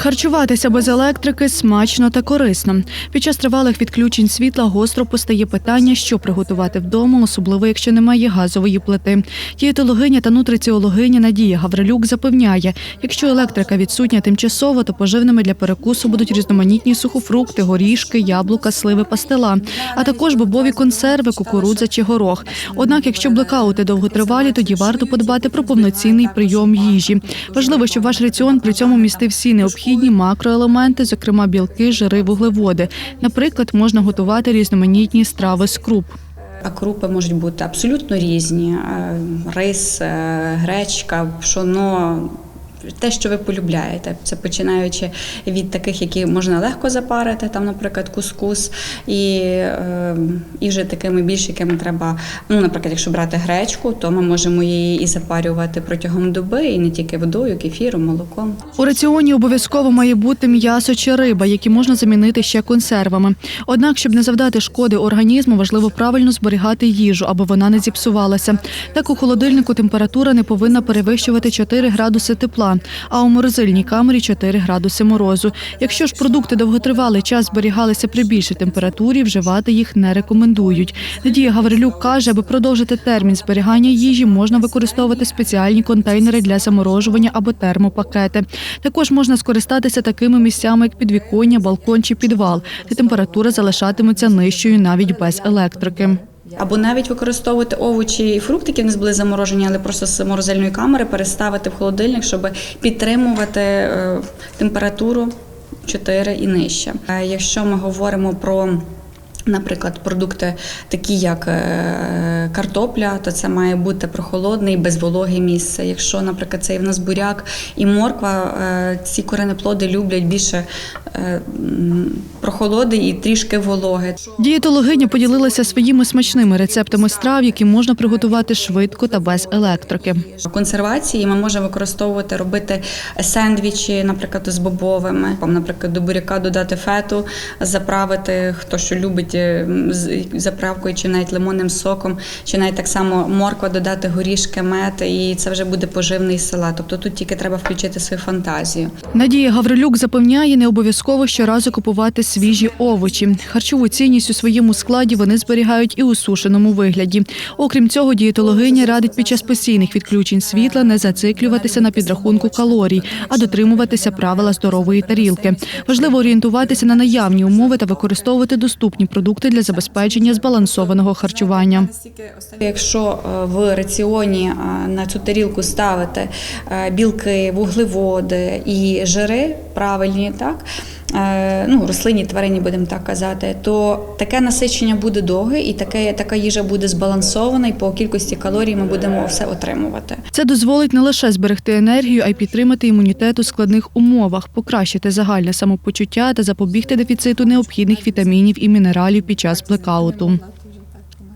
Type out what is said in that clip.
Харчуватися без електрики смачно та корисно. Під час тривалих відключень світла гостро постає питання, що приготувати вдома, особливо якщо немає газової плити. Дієтологиня та нутриціологиня Надія Гаврилюк запевняє, якщо електрика відсутня тимчасово, то поживними для перекусу будуть різноманітні сухофрукти, горішки, яблука, сливи, пастила, а також бобові консерви, кукурудза чи горох. Однак, якщо блекаути довготривалі, тоді варто подбати про повноцінний прийом їжі. Важливо, щоб ваш раціон при цьому містив всі необхідні макроелементи, зокрема білки, жири, вуглеводи. Наприклад, можна готувати різноманітні страви з круп. А крупи можуть бути абсолютно різні: Е, рис, е, гречка, пшоно. Те, що ви полюбляєте, це починаючи від таких, які можна легко запарити, там, наприклад, кускус, і, е, і вже такими більш, якими треба. Ну, наприклад, якщо брати гречку, то ми можемо її і запарювати протягом доби, і не тільки водою, кефіром, молоком. У раціоні обов'язково має бути м'ясо чи риба, які можна замінити ще консервами. Однак, щоб не завдати шкоди організму, важливо правильно зберігати їжу, аби вона не зіпсувалася. Так у холодильнику температура не повинна перевищувати 4 градуси тепла, а у морозильній камері 4 градуси морозу. Якщо ж продукти довготривалий час зберігалися при більшій температурі, вживати їх не рекомендують. Надія Гаврилюк каже, аби продовжити термін зберігання їжі, можна використовувати спеціальні контейнери для заморожування або термопакети. Також можна скористатися такими місцями, як підвіконня, балкон чи підвал, де температура залишатиметься нижчою навіть без електрики. Або навіть використовувати овочі і фрукти, які в нас були заморожені, але просто з морозильної камери переставити в холодильник, щоб підтримувати е, температуру 4 і нижче. Е, Якщо ми говоримо про Наприклад, продукти такі, як е, картопля, то це має бути прохолодне і безвологе місце. Якщо, наприклад, це і в нас буряк і морква, е, ці коренеплоди люблять більше е, прохолоди і трішки вологи. Дієтологиня поділилася своїми смачними рецептами страв, які можна приготувати швидко та без електрики. Консервації ми можемо використовувати, робити сендвічі, наприклад, з бобовими. Наприклад, до буряка додати фету, заправити, хто що любить з заправкою, чи навіть лимонним соком, чи навіть так само морква додати горішки, мед, і це вже буде поживний салат. Тобто тут тільки треба включити свою фантазію. Надія Гаврилюк запевняє, не обов'язково щоразу купувати свіжі овочі. Харчову цінність у своєму складі вони зберігають і у сушеному вигляді. Окрім цього, дієтологиня радить під час постійних відключень світла не зациклюватися на підрахунку калорій, а дотримуватися правила здорової тарілки. Важливо орієнтуватися на наявні умови та використовувати доступні продукти для забезпечення збалансованого харчування. Якщо е, в раціоні е, на цю тарілку ставити е, білки, вуглеводи і жири правильні, так ну рослинні тварині, будемо так казати, то таке насичення буде довге, і таке така їжа буде збалансована, і по кількості калорій ми будемо все отримувати. Це дозволить не лише зберегти енергію, а й підтримати імунітет у складних умовах, покращити загальне самопочуття та запобігти дефіциту необхідних вітамінів і мінералів під час блекауту.